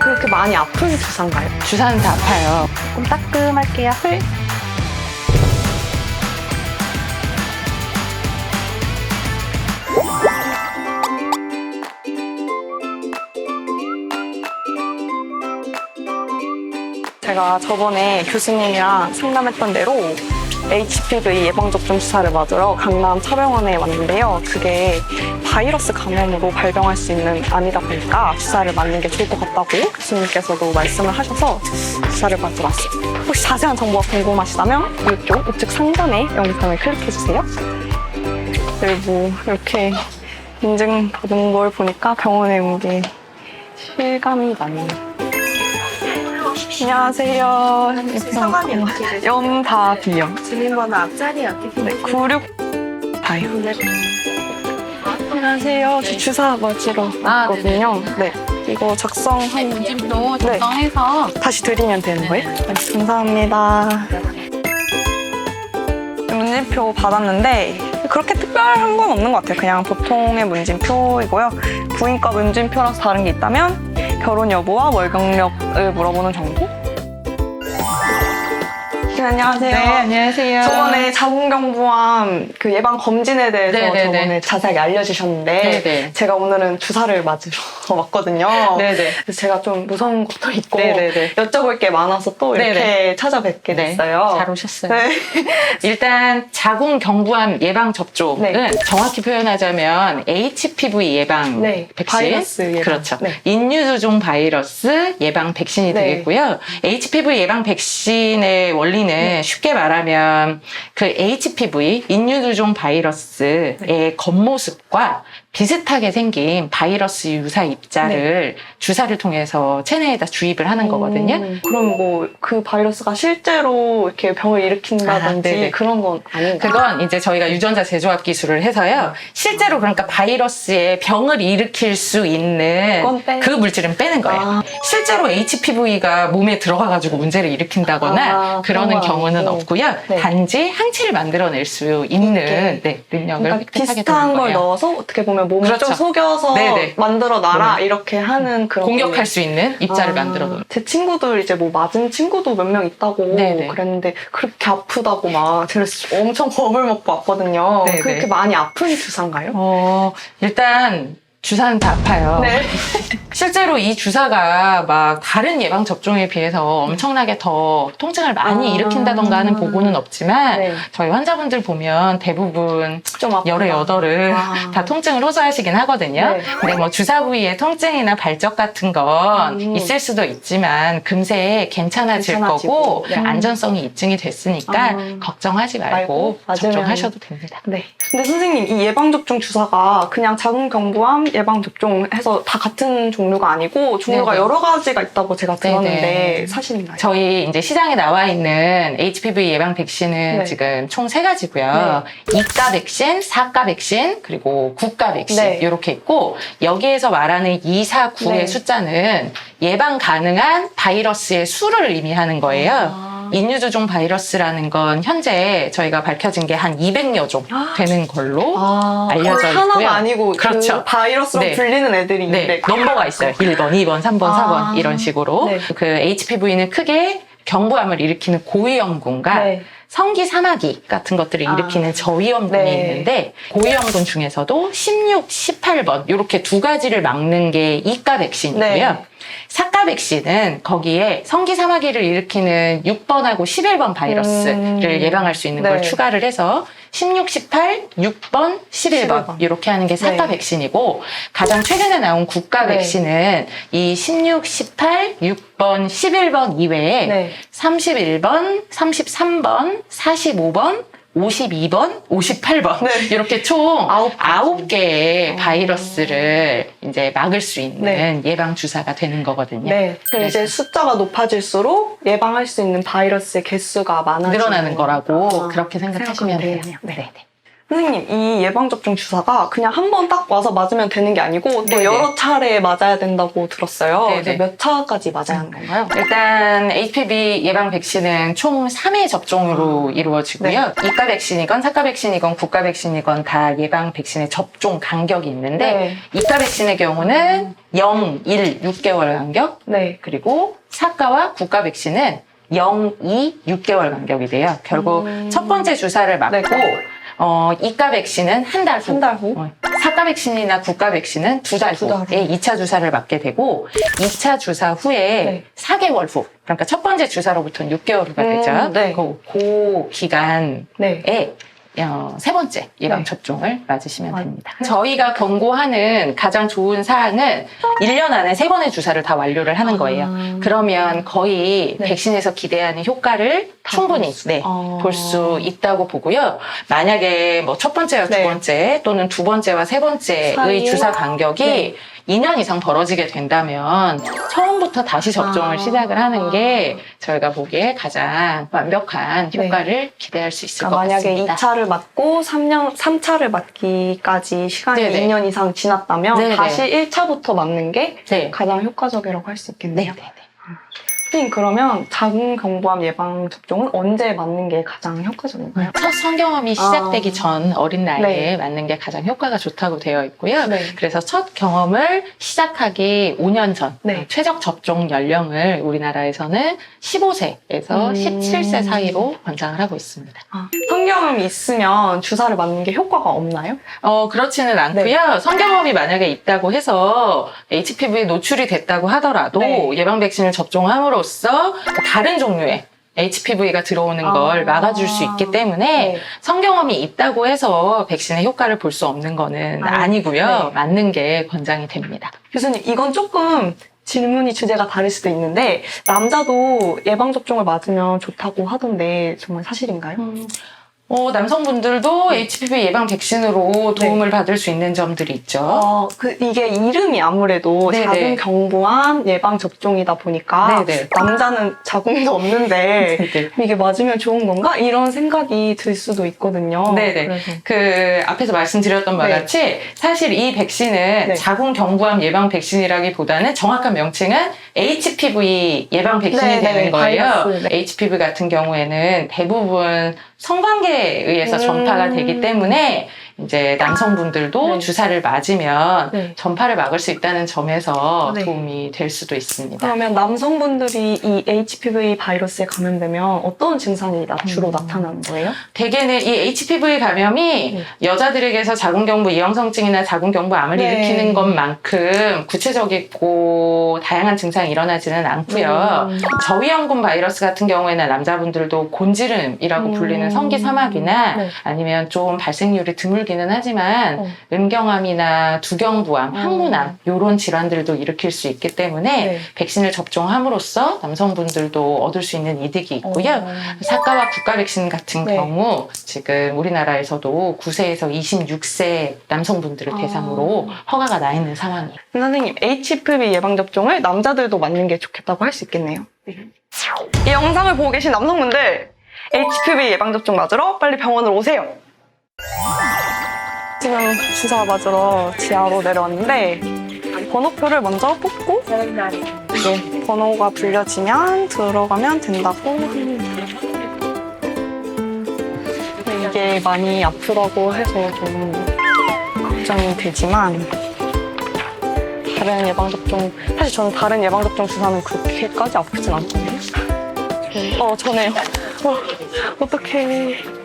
그렇게 많이 아픈 주사인가요? 주사는 다 아파요. 조금 따끔할게요. 네. 제가 저번에 교수님이랑 상담했던 대로 HPV 예방접종 주사를 맞으러 강남 차병원에 왔는데요. 그게 바이러스 감염으로 발병할 수 있는 암이다 보니까 주사를 맞는 게 좋을 것 같다고 교수님께서도 말씀을 하셔서 주사를 맞으러 왔어요. 혹시 자세한 정보가 궁금하시다면 이쪽 우측 상단의 영상을 클릭해주세요. 그리고 이렇게 인증 받은 걸 보니까 병원에 온 게 실감이 나네요. 안녕하세요. 성함이 어떻게 되세요? 염다비요. 주민번호 앞자리 어떻게 네, 되세요? 96 다요. 안녕하세요. 저 주사 맞으러 아, 왔거든요. 네. 이거 작성한 지금도 네. 적당해서 다시 드리면 되는 거예요? 네, 감사합니다. 문진표 받았는데 그렇게 특별한 건 없는 것 같아요. 그냥 보통의 문진표이고요. 부인과 문진표라서 다른 게 있다면 결혼 여부와 월경력을 물어보는 정 도? 네, 안녕하세요. 네, 안녕하세요. 저번에 자궁경부암 그 예방 검진에 대해서 네네네. 저번에 자세하게 알려주셨는데 네 네. 제가 오늘은 주사를 맞으러 왔거든요. 네 네. 그래서 제가 좀 무서운 것도 있고 네 네 네. 여쭤볼 게 많아서 또 이렇게 네 네. 찾아뵙게 네, 됐어요. 잘 오셨어요. 네. 일단 자궁 경부암 예방 접종은 네. 정확히 표현하자면 HPV 예방 네, 백신, 바이러스 예방. 그렇죠. 네. 인유두종 바이러스 예방 백신이 네. 되겠고요. HPV 예방 백신의 원리는 쉽게 말하면 그 HPV 인유두종 바이러스의 네. 겉모습과 비슷하게 생긴 바이러스 유사 입자를 주사를 통해서 체내에다 주입을 하는 거거든요. 음, 그럼 뭐 그 바이러스가 실제로 이렇게 병을 일으킨다든지 아, 네네. 그런 건 아닌가요? 그건 이제 저희가 유전자 재조합 기술을 해서요. 실제로 그러니까 바이러스의 병을 일으킬 수 있는 그건 빼- 그 물질은 빼는 거예요. 아. 실제로 HPV가 몸에 들어가가지고 문제를 일으킨다거나 아, 그러는 건 경우는 아니고. 없고요. 네. 단지 항체를 만들어낼 수 있는. 네, 능력을 그러니까 획득하게 비슷한 되는 걸 거예요. 넣어서 어떻게 보면 몸을 그렇죠. 좀 속여서 네네. 만들어 놔라 네. 이렇게 하는 그런 공격할. 수 있는 입자를 아, 만들어 놓은. 제 친구들 이제 뭐 맞은 친구도 몇 명 있다고 네네. 그랬는데 그렇게 아프다고 막 제가 엄청 겁을 먹고 왔거든요. 네네. 그렇게 많이 아픈 주사인가요? 어, 일단 주사는 다 아파요. 네. 실제로 이 주사가 막 다른 예방 접종에 비해서 엄청나게 더 통증을 많이 아. 일으킨다던가 하는 보고는 없지만 네. 저희 환자분들 보면 대부분 좀 아프다. 열의 여덟을 아. 다 통증을 호소하시긴 하거든요. 네. 근데 뭐 주사 부위에 통증이나 발적 같은 건 음. 있을 수도 있지만 금세 괜찮아질 괜찮아지고. 거고 네. 안전성이 입증이 됐으니까 아. 걱정하지 말고, 말고 접종하셔도 됩니다. 네. 근데 선생님 이 예방 접종 주사가 그냥 자궁 경부암 예방 접종 해서 다 같은 종류가 아니고 종류가 네네. 여러 가지가 있다고 제가 들었는데 네네. 사실인가요? 저희 이제 시장에 나와 있는 HPV 예방 백신은 네. 지금 총 세 가지고요. 이가 백신, 사가 백신, 그리고 구가 백신 네. 이렇게 있고 여기에서 말하는 2, 4, 9의 네. 숫자는 예방 가능한 바이러스의 수를 의미하는 거예요. 아. 인유두종 바이러스라는 건 현재 저희가 밝혀진 게 한 200여 종 되는 걸로 아, 알려져 거의 하나가 있고요. 아니고 그렇죠. 그 바이러스로 네. 불리는 애들이 네, 있는데 넘버가 있어요. 1번, 2번, 3번, 아. 4번 이런 식으로. 네. 그 HPV는 크게 경부암을 일으키는 고위험군과 네. 성기 사마귀 같은 것들을 아. 일으키는 저위험군이 네. 있는데 고위험군 중에서도 16, 18번 이렇게 두 가지를 막는 게 이가 백신이고요. 네. 사가 백신은 거기에 성기 사마귀를 일으키는 6번하고 11번 바이러스를 음. 예방할 수 있는 네. 걸 추가를 해서 16, 18, 6번, 11번 11번. 이렇게 하는 게 사가 네. 백신이고 가장 최근에 나온 국가 네. 백신은 이 16, 18, 6번, 11번 이외에 네. 31번, 33번, 45번, 52번, 58번 네. 이렇게 총 아홉 개의 어. 바이러스를 이제 막을 수 있는 네. 예방 주사가 되는 거거든요. 네. 그럼 이제 숫자가 높아질수록 예방할 수 있는 바이러스의 개수가 많아지는 늘어나는 거라고 아, 그렇게 생각하시면 생각하면 돼요. 되겠네요. 네. 네. 네. 선생님, 이 예방접종 주사가 그냥 한 번 딱 와서 맞으면 되는 게 아니고 또 네네. 여러 차례 맞아야 된다고 들었어요. 네네. 그래서 몇 차까지 맞아야 하는 건가요? 일단 HPV 예방 백신은 총 3회 접종으로 이루어지고요. 이가 백신이건 사가 백신이건 국가 백신이건 다 예방 백신의 접종 간격이 있는데 네. 이가 백신의 경우는 0, 1, 6개월 간격 네. 그리고 사가와 국가 백신은 0, 2, 6개월 간격이 돼요. 결국 음. 첫 번째 주사를 맞고 네. 어, 이가 백신은 한 달 후. 한 달 후? 어, 사가 백신이나 국가 백신은 두 달 두달 후. 후에 2차 주사를 맞게 되고 2차 주사 후에 네. 4개월 후. 그러니까 첫 번째 주사로부터는 6개월 후가 음, 되죠. 네. 그, 그 기간에 네. 어, 세 번째 예방 네. 접종을 맞으시면 아, 됩니다. 저희가 권고하는 가장 좋은 사항은 1년 안에 세 번의 주사를 다 완료를 하는 거예요. 아. 그러면 거의 네. 백신에서 기대하는 효과를 다 충분히 볼 수- 네, 아. 볼수 있다고 보고요. 만약에 뭐 첫 번째와 두 네. 번째 또는 두 번째와 세 번째의 사이에? 주사 간격이 네. 2년 이상 벌어지게 된다면 처음부터 다시 접종을 아. 시작을 하는 게 저희가 보기에 가장 완벽한 네. 효과를 기대할 수 있을 그러니까 것 만약에 같습니다. 2차를 맞고 3년, 3차를 맞기까지 시간이 네네. 2년 이상 지났다면 네네. 다시 1차부터 맞는 게 네. 가장 효과적이라고 할수 네. 있겠네요. 네. 선생님, 그러면 자궁경부암 예방 접종은 언제 맞는 게 가장 효과적인가요? 첫 성경험이 시작되기 아. 전 어린 나이에 네. 맞는 게 가장 효과가 좋다고 되어 있고요. 네. 그래서 첫 경험을 시작하기 5년 전 네. 최적 접종 연령을 우리나라에서는 15세에서 음. 17세 사이로 권장을 하고 있습니다. 아, 성경험이 있으면 주사를 맞는 게 효과가 없나요? 어, 그렇지는 않고요. 네. 성경험이 만약에 있다고 해서 HPV에 노출이 됐다고 하더라도 네. 예방 백신을 접종함으로 써 다른 종류의 HPV가 들어오는 걸 아. 막아줄 수 있기 때문에 네. 성경험이 있다고 해서 백신의 효과를 볼 수 없는 거는 아니, 아니고요. 네. 맞는 게 권장이 됩니다. 교수님, 이건 조금 질문이 주제가 다를 수도 있는데 남자도 예방접종을 맞으면 좋다고 하던데 정말 사실인가요? 어, 남성분들도 HPV 예방 백신으로 네. 도움을 받을 수 있는 점들이 있죠. 어, 그 이게 이름이 아무래도 네네. 자궁 경부암 예방 접종이다 보니까 네네. 남자는 자궁도 없는데 네네. 이게 맞으면 좋은 건가? 이런 생각이 들 수도 있거든요. 네네. 그래서 그 앞에서 말씀드렸던 바와 네. 같이 사실 이 백신은 네. 자궁 경부암 예방 백신이라기보다는 정확한 명칭은 HPV 예방 백신이 네, 네, 되는 거예요. 바이러스, 네. HPV 같은 경우에는 대부분 성관계에 의해서 음. 전파가 되기 때문에 이제 남성분들도 네. 주사를 맞으면 네. 전파를 막을 수 있다는 점에서 네. 도움이 될 수도 있습니다. 그러면 남성분들이 이 HPV 바이러스에 감염되면 어떤 증상이 나- 주로 음. 나타나는 거예요? 대개는 이 HPV 감염이 네. 여자들에게서 자궁경부 이형성증이나 자궁경부 암을 네. 일으키는 것만큼 구체적이고 다양한 증상이 일어나지는 않고요. 음. 저위험군 바이러스 같은 경우에는 남자분들도 곤지름이라고 음. 불리는 성기 사막이나 네. 아니면 좀 발생률이 드물 기는 하지만 어. 은경암이나 두경부암, 음. 항문암 이런 질환들도 일으킬 수 있기 때문에 네. 백신을 접종함으로써 남성분들도 얻을 수 있는 이득이 있고요. 어. 사과와 국가 백신 같은 네. 경우 지금 우리나라에서도 9세에서 26세 남성분들을 아. 대상으로 허가가 나 있는 상황이에요. 선생님, HPV 예방 접종을 남자들도 맞는 게 좋겠다고 할 수 있겠네요. 이 영상을 보고 계신 남성분들, HPV 예방 접종 맞으러 빨리 병원으로 오세요. 지금 주사 맞으러 지하로 내려왔는데, 번호표를 먼저 뽑고, 네, 번호가 불려지면 들어가면 된다고 합니다. 이게 많이 아프다고 해서 좀 걱정이 되지만, 다른 예방접종, 사실 저는 다른 예방접종 주사는 그렇게까지 아프진 않거든요. 어, 전에요. 어, 어떡해.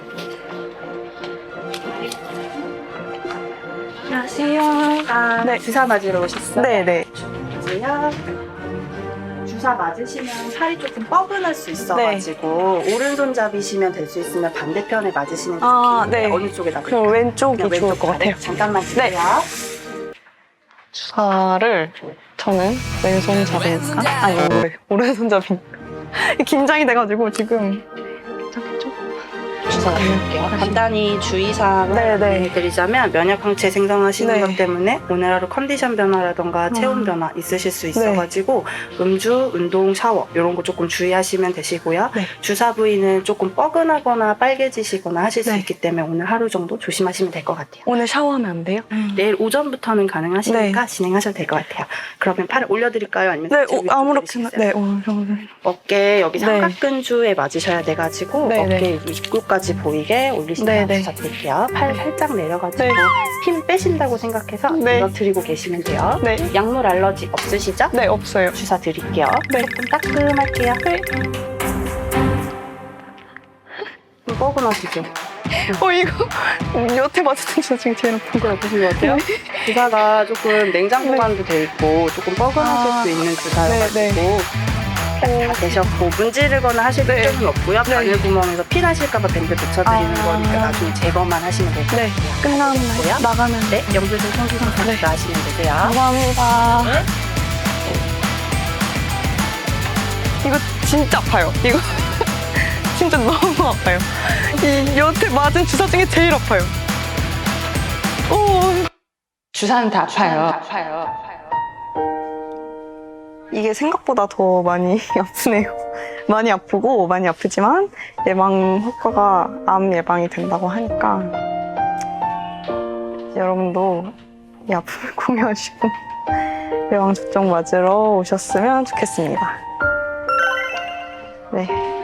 안녕하세요. 아, 네. 주사 맞으러 오셨어요? 네네. 맞으세요. 주사 맞으시면 살이 조금 뻐근할 수 있어가지고 오른손 잡이시면 될 수 있으면 반대편에 맞으시는 아, 느낌인데 네. 어느 쪽에다 그럼 그냥 왼쪽이 좋을 왼쪽 것 같아요. 네, 잠깐만 네. 주세요. 주사를 저는 왼손 잡이니까 아니 오른, 오른손 잡이니까 긴장이 돼가지고 지금 주사 것 같아요. 간단히 주의사항을 네, 네. 말씀드리자면 면역항체 생성하시는 네. 것 때문에 오늘 하루 컨디션 변화라던가 체온 음. 변화 있으실 수 있어가지고 음주, 운동, 샤워 이런 거 조금 주의하시면 되시고요. 네. 주사 부위는 조금 뻐근하거나 빨개지시거나 하실 수 네. 있기 때문에 오늘 하루 정도 조심하시면 될 것 같아요. 오늘 샤워하면 안 돼요? 내일 오전부터는 가능하시니까 진행하셔도 될 것 같아요. 그러면 팔을 올려드릴까요? 아니면 네, 오, 위쪽으로 아무렇게나. 네, 오늘 오늘. 어깨 여기 네. 삼각근주에 맞으셔야 돼가지고 네, 어깨 입구까지 보이게 올리시면 네, 네. 부탁드릴게요. 팔 살짝 내려가지고 네. 힘 빼신다고 생각해서 네. 늘어뜨리고 계시면 돼요. 네. 약물 알러지 없으시죠? 네, 없어요. 주사 드릴게요. 네. 조금 따끔할게요. 네. 좀 뻐근하시죠? 어, 이거 여태 맞았던 주사 중에 제일 아픈 거예요. 보신 것 같아요? 주사가 조금 냉장 네. 보관도 돼 있고 조금 뻐근하실 아. 수 있는 주사여가지고 네, 네. 다 되셨고 문지르거나 하실 네. 필요는 없고요. 네. 바늘 구멍에서 피 나실까봐 밴드 붙여드리는 아. 거니까 나중에 제거만 하시면 될것 네. 끝나면 뭐야? 나가면 네, 염두에서 성수성 네. 하시면 되세요. 감사합니다. 네. 이거 진짜 아파요. 이거 진짜 너무 아파요. 이 여태 맞은 주사 중에 제일 아파요. 오, 주사는 다 아파요. 이게 생각보다 더 많이 아프네요. 많이 아프고 많이 아프지만 예방 효과가 암 예방이 된다고 하니까 여러분도 이 아픔을 공유하시고 예방 접종 맞으러 오셨으면 좋겠습니다. 네.